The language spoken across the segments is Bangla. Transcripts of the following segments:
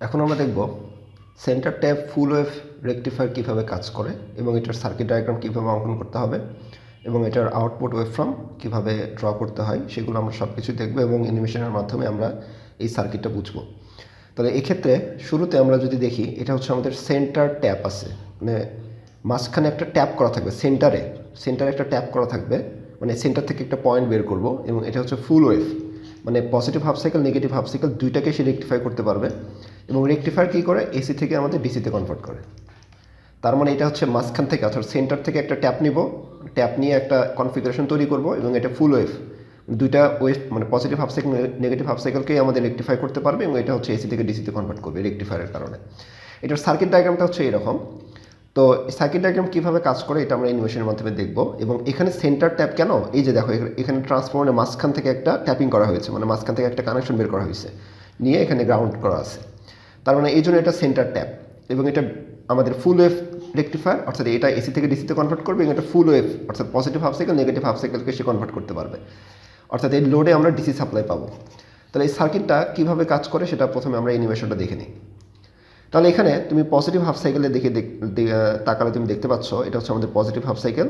এখন আমরা দেখব centre tap full wave rectifier কীভাবে কাজ করে এবং এটার সার্কিট ডায়াগ্রাম কীভাবে অঙ্কন করতে হবে এবং এটার আউটপুট ওয়েভফর্ম কীভাবে ড্র করতে হয় সেগুলো আমরা সব কিছু দেখব এবং অ্যানিমেশনের মাধ্যমে আমরা এই সার্কিটটা বুঝব। তাহলে এক্ষেত্রে শুরুতে আমরা যদি দেখি, এটা হচ্ছে আমাদের সেন্টার ট্যাপ আছে। মানে মাঝখানে একটা ট্যাপ করা থাকবে সেন্টারে সেন্টারে একটা ট্যাপ করা থাকবে মানে সেন্টার থেকে একটা পয়েন্ট বের করব এবং এটা হচ্ছে ফুল ওয়েভ মানে positive half cycle negative half cycle দুইটাকে সে রেকটিফাই করতে পারবে। এবং রেকটিফায়ার কী করে? এসি থেকে আমাদের ডিসিতে কনভার্ট করে। তার মানে এটা হচ্ছে মাঝখান থেকে, অর্থাৎ সেন্টার থেকে একটা ট্যাপ নিব। ট্যাপ নিয়ে একটা কনফিগারেশন তৈরি করব এবং এটা ফুল ওয়েভ দুইটা ওয়েভ মানে positive half cycle negative half সাইকেলকেই আমাদের রেকটিফাই করতে পারবে এবং এটা হচ্ছে এসি থেকে ডিসিতে কনভার্ট করবে রেকটিফায়ারের কারণে। এটার সার্কিট ডায়াগ্রামটা হচ্ছে এরকম। তো সার্কিট ডায়াগ্রাম কীভাবে কাজ করে এটা আমরা অ্যানিমেশনের মাধ্যমে দেখব এবং এখানে সেন্টার ট্যাপ কেন? এই যে দেখো, এখানে ট্রান্সফর্মারের মাঝখান থেকে একটা ট্যাপিং করা হয়েছে মানে মাঝখান থেকে একটা কানেকশন বের করা হয়েছে। নিয়ে এখানে গ্রাউন্ড করা আছে। তার মানে এই জন্য এটা সেন্টার ট্যাপ এবং এটা আমাদের ফুল ওয়েভ রেকটিফায়ার অর্থাৎ এটা এসি থেকে ডিসিতে কনভার্ট করবে এবং এটা ফুল ওয়েভ অর্থাৎ positive half cycle negative half সাইকেলকে সে কনভার্ট করতে পারবে। অর্থাৎ এই লোডে আমরা ডিসি সাপ্লাই পাবো। তাহলে এই সার্কিটটা কীভাবে কাজ করে সেটা প্রথমে আমরা অ্যানিমেশনটা দেখে নিই। তাহলে এখানে তুমি পজিটিভ হাফ সাইকেলে দেখে দেখ- তাকালে তুমি দেখতে পাচ্ছ, এটা হচ্ছে আমাদের পজিটিভ হাফ সাইকেল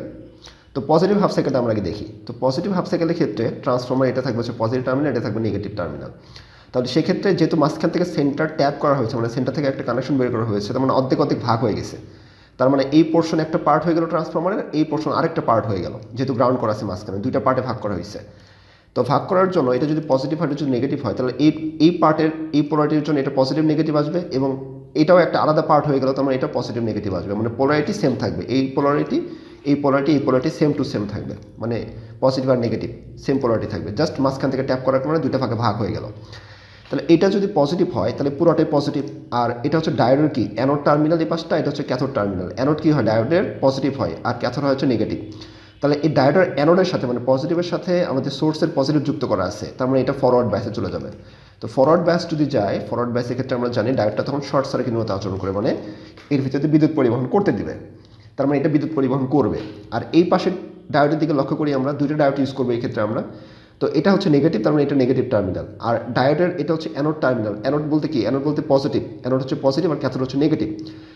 তো পজিটিভ হাফ সাইকেলটা আমরা আগে দেখি। তো পজিটিভ হাফ সাইকেলের ক্ষেত্রে ট্রান্সফর্মার এটা থাকবে হচ্ছে পজিটিভ টার্মিনাল এটা থাকবে নেগেটিভ টার্মিনাল তাহলে সেক্ষেত্রে যেহেতু মাঝখান থেকে সেন্টার ট্যাপ করা হয়েছে মানে সেন্টার থেকে একটা কানেকশন বের করা হয়েছে, তার মানে অর্ধেক অর্ধেক ভাগ হয়ে গেছে। তার মানে এই পোর্শন একটা পার্ট হয়ে গেল ট্রান্সফর্মারের এই পোর্শন আরেকটা পার্ট হয়ে গেল, যেহেতু গ্রাউন্ড করা আছে মাঝখানে, দুইটা পার্টে ভাগ করা হয়েছে। তো ভাগ করার জন্য এটা যদি পজিটিভ হয় যদি নেগেটিভ হয়, তাহলে এই এই পার্টের এই পোলারিটির জন্য এটা পজিটিভ নেগেটিভ আসবে এবং এটাও একটা আলাদা পার্ট হয়ে গেল, তার মানে এটা পজিটিভ নেগেটিভ আসবে। মানে পোলারিটি সেম থাকবে, এই পোলারিটি এই পোলারিটি এই পোলারিটি সেম টু সেম থাকবে। মানে পজিটিভ আর নেগেটিভ সেম পোলারিটি থাকবে। জাস্ট মাঝখান থেকে ট্যাপ করার কারণে দুইটা ভাগে ভাগ হয়ে গেল। তাহলে এটা যদি পজিটিভ হয়, তাহলে পুরোটাই পজিটিভ আর এটা হচ্ছে ডায়োডের কি? অ্যানোড টার্মিনাল এই পাশটা, এটা হচ্ছে ক্যাথোড টার্মিনাল অ্যানোড কি হয়? ডায়োডের পজিটিভ হয়, আর ক্যাথোড হয় হচ্ছে নেগেটিভ তাহলে এই ডায়োডের অ্যানোডের সাথে মানে পজিটিভের সাথে আমাদের সোর্সের পজিটিভ যুক্ত করা আছে, তার মানে এটা ফরওয়ার্ড ব্যাসে চলে যাবে। তো ফরওয়ার্ড ব্যাস যদি যায় ফরওয়ার্ড ব্যাসের ক্ষেত্রে আমরা জানি ডায়োডটা তখন শর্ট সার্কিট মতো আচরণ করে মানে এর ভিতরে বিদ্যুৎ পরিবহন করতে দিবে। তার মানে এটা বিদ্যুৎ পরিবহন করবে। আর এই পাশের ডায়োডের দিকে লক্ষ্য করি আমরা, দুইটা ডায়োড ইউজ করব এই ক্ষেত্রে আমরা। তো এটা হচ্ছে নেগেটিভ তার মানে এটা নেগেটিভ টার্মিনাল আর ডায়োডের এটা হচ্ছে অ্যানোড টার্মিনাল অ্যানোড বলতে কি? অ্যানোড বলতে পজিটিভ অ্যানোড হচ্ছে পজিটিভ আর ক্যাথোড হচ্ছে নেগেটিভ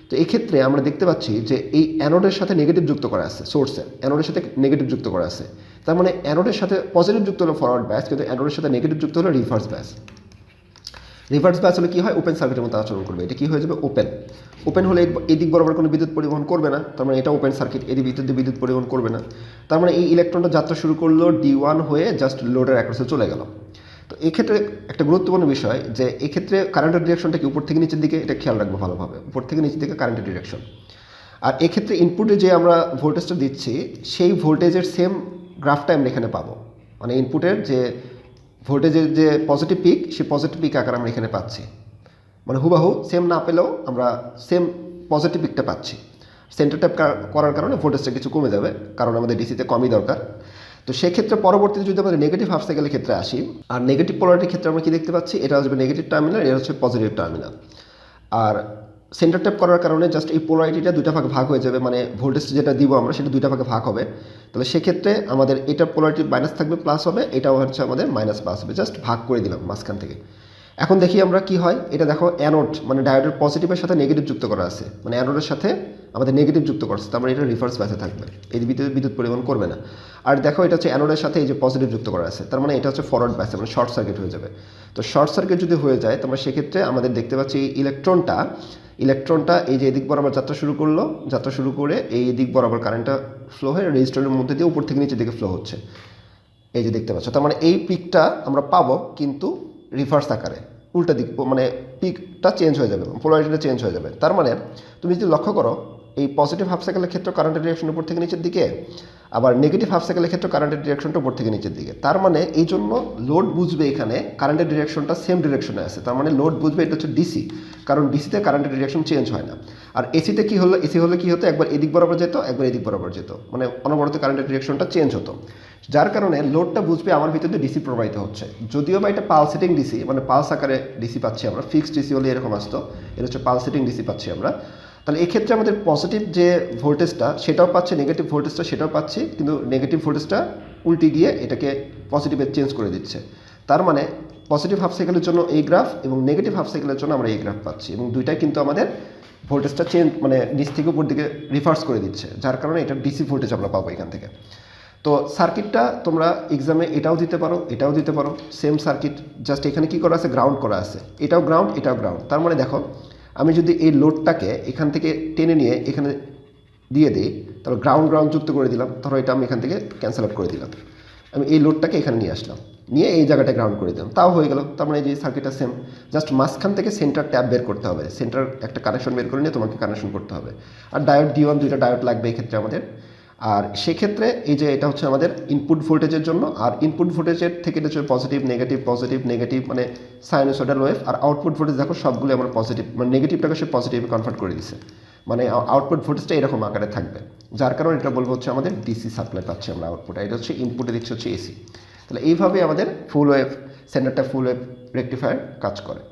তো এই ক্ষেত্রে আমরা দেখতে পাচ্ছি যে এই অ্যানোডের সাথে নেগেটিভ যুক্ত করা আছে সোর্সে অ্যানোডের সাথে নেগেটিভ যুক্ত করা আছে। তার মানে অ্যানোডের সাথে পজিটিভ যুক্ত হলো ফরওয়ার্ড ব্যাস কিন্তু অ্যানোডের সাথে নেগেটিভ যুক্ত হলো রিভার্স ব্যাস রিভার্স ব্যাস হলে কী হয়? ওপেন সার্কিটের মতো আচরণ করবে। এটা কী হয়ে যাবে? ওপেন ওপেন হলে এদিক বরাবর কোনো বিদ্যুৎ পরিবহন করবে না। তার মানে এটা ওপেন সার্কিট এদিক বিদ্যুৎ বিদ্যুৎ পরিবহন করবে না। তার মানে এই ইলেকট্রনটা যাত্রা শুরু করল ডি ওয়ান হয়ে জাস্ট লোডের অ্যাক্রসে চলে গেল। তো এক্ষেত্রে একটা গুরুত্বপূর্ণ বিষয় যে এক্ষেত্রে কারেন্টের ডিরেকশনটা কি উপর থেকে নিচের দিকে? এটা খেয়াল রাখব ভালোভাবে। উপর থেকে নিচের দিকে কারেন্টের ডিরেকশন আর এক্ষেত্রে ইনপুটে যে আমরা ভোল্টেজটা দিচ্ছি, সেই ভোল্টেজের সেম গ্রাফটা আমরা এখানে পাবো। মানে ইনপুটের যে ভোল্টেজের যে পজিটিভ পিক সেই পজিটিভ পিক আকার আমরা এখানে পাচ্ছি। মানে হুবাহু সেম না পেলেও আমরা সেম পজিটিভ পিকটা পাচ্ছি। সেন্টার ট্যাপ করার কারণে ভোল্টেজটা কিছু কমে যাবে, কারণ আমাদের ডিসিতে কমই দরকার। তো সেক্ষেত্রে পরবর্তীতে যদি আমাদের নেগেটিভ হাফ সাইকেলের ক্ষেত্রে আসি, আর নেগেটিভ পোলারিটির ক্ষেত্রে আমরা কি দেখতে পাচ্ছি? এটা আসবে নেগেটিভ টার্মিনাল এটা হচ্ছে পজিটিভ টার্মিনাল আর সেন্টার ট্যাপ করার কারণে জাস্ট এই পোলারিটিটা দুইটা ভাগে ভাগ হয়ে যাবে মানে ভোল্টেজ যেটা দিব আমরা সেটা দুইটা ভাগে ভাগ হবে। তাহলে সেক্ষেত্রে আমাদের এটা পোলারিটি মাইনাস থাকবে প্লাস হবে, এটাও হচ্ছে আমাদের মাইনাস প্লাস হবে। জাস্ট ভাগ করে দিলাম মাঝখান থেকে। এখন দেখি আমরা কি হয়, এটা দেখো অ্যানোড মানে ডায়োডের পজিটিভের সাথে নেগেটিভ যুক্ত করা আছে। মানে অ্যানোডের সাথে আমাদের নেগেটিভ যুক্ত করছে, তার মানে এটা রিভার্স ব্যাসে থাকবে। এই বিদ্যুৎ বিদ্যুৎ পরিবহন করবে না। আর দেখো এটা হচ্ছে অ্যানোডের সাথে এই যে পজিটিভ যুক্ত করা আছে, তার মানে এটা হচ্ছে ফরওয়ার্ড ব্যাসে মানে শর্ট সার্কিট হয়ে যাবে। তো শর্ট সার্কিট যদি হয়ে যায় তোমরা সেক্ষেত্রে আমাদের দেখতে পাচ্ছি এই ইলেকট্রনটা ইলেকট্রনটা এই যে এদিক বরাবর যাত্রা শুরু করল, যাত্রা শুরু করে এই দিক বরাবর কারেন্টটা ফ্লো হয়ে রেজিস্টারের মধ্যে দিয়ে উপর থেকে নিচের দিকে ফ্লো হচ্ছে। এই যে দেখতে পাচ্ছ, তার মানে এই পিকটা আমরা পাবো কিন্তু রিভার্স আকারে। উল্টা দিক মানে পিকটা চেঞ্জ হয়ে যাবে পোলারিটিটা চেঞ্জ হয়ে যাবে। তার মানে তুমি যদি লক্ষ্য করো এই পজিটিভ হাফ সাইকেলের ক্ষেত্রে কারেন্টের ডিরেকশন উপর থেকে নিচের দিকে, আবার নেগেটিভ হাফ সাইকেলের ক্ষেত্রে কারেন্টের ডিরেকশনটা উপর থেকে নিচের দিকে। তার মানে এই জন্য লোড বুঝবে এখানে কারেন্টের ডিরেকশনটা সেম ডিরেকশনে আছে। তার মানে লোড বুঝবে এটা হচ্ছে ডিসি কারণ ডিসিতে কারেন্টের ডিরেকশন চেঞ্জ হয় না। আর এসিতে কি হলো এসি হলে কি হতো, একবার এদিক বরাবর যেত, একবার এদিক বরাবর যেত। মানে অনবরত কারেন্টের ডিরেকশনটা চেঞ্জ হতো। যার কারণে লোডটা বুঝবে আমার ভিতর ডিসি প্রবাহিত হচ্ছে। যদিও বা এটা পালসেটিং ডিসি মানে পালস আকারে ডিসি পাচ্ছি আমরা ফিক্সড ডিসি হলে এরকম আসতো। এটা হচ্ছে পালসেটিং ডিসি পাচ্ছি আমরা। তাহলে এক্ষেত্রে আমাদের পজিটিভ যে ভোল্টেজটা সেটাও পাচ্ছে নেগেটিভ ভোল্টেজটা সেটাও পাচ্ছি, কিন্তু নেগেটিভ ভোল্টেজটা উল্টে গিয়ে এটাকে পজিটিভে চেঞ্জ করে দিচ্ছে। তার মানে পজিটিভ হাফ সাইকেলের জন্য এই গ্রাফ এবং নেগেটিভ হাফ সাইকেলের জন্য আমরা এই গ্রাফ পাচ্ছি এবং দুইটাই কিন্তু আমাদের ভোল্টেজটা চেঞ্জ মানে নিচ থেকে উপর দিকে রিভার্স করে দিচ্ছে, যার কারণে এটা ডিসি ভোল্টেজ আমরা পাবো এখান থেকে। তো সার্কিটটা তোমরা এক্সামে এটাও দিতে পারো, এটাও দিতে পারো সেম সার্কিট জাস্ট এখানে কি করা আছে গ্রাউন্ড করা আছে। এটাও গ্রাউন্ড এটাও গ্রাউন্ড তার মানে দেখো আমি যদি এই লোডটাকে এখান থেকে টেনে নিয়ে এখানে দিয়ে দিই, তাহলে গ্রাউন্ড গ্রাউন্ড যুক্ত করে দিলাম, ধরো এটা আমি এখান থেকে ক্যান্সেল আউট করে দিলাম। আমি এই লোডটাকে এখানে নিয়ে আসলাম, নিয়ে এই জায়গাটা গ্রাউন্ড করে দিলাম, তাও হয়ে গেল। তার মানে যে সার্কিটটা সেম জাস্ট মাঝখান থেকে সেন্টার ট্যাপ বের করতে হবে। সেন্টার একটা কানেকশন বের করে নিয়ে তোমাকে কানেকশন করতে হবে। আর ডায়োড ডি ওয়ান দুইটা ডায়োড লাগবে এক্ষেত্রে ক্ষেত্রে আমাদের। আর সেক্ষেত্রে এই যে এটা হচ্ছে আমাদের ইনপুট ভোল্টেজের জন্য, আর ইনপুট ভোল্টেজের থেকে এটা হচ্ছে পজিটিভ নেগেটিভ পজিটিভ নেগেটিভ মানে সাইনোসোডাল ওয়েভ আর আউটপুট ভোল্টেজ দেখো সবগুলো আমার পজিটিভ মানে নেগেটিভটাকে সে পজিটিভে কনভার্ট করে দিছে। মানে আউটপুট ভোল্টেজটা এরকম আকারে থাকবে। যার কারণে এটা বলব হচ্ছে আমাদের ডিসি সাপ্লাই পাচ্ছি আমরা আউটপুট এটা হচ্ছে ইনপুটে দিচ্ছে হচ্ছে এসি তাহলে এইভাবে আমাদের ফুল ওয়েভ সেন্টারটা ফুল ওয়েভ রেকটিফায়ার কাজ করে।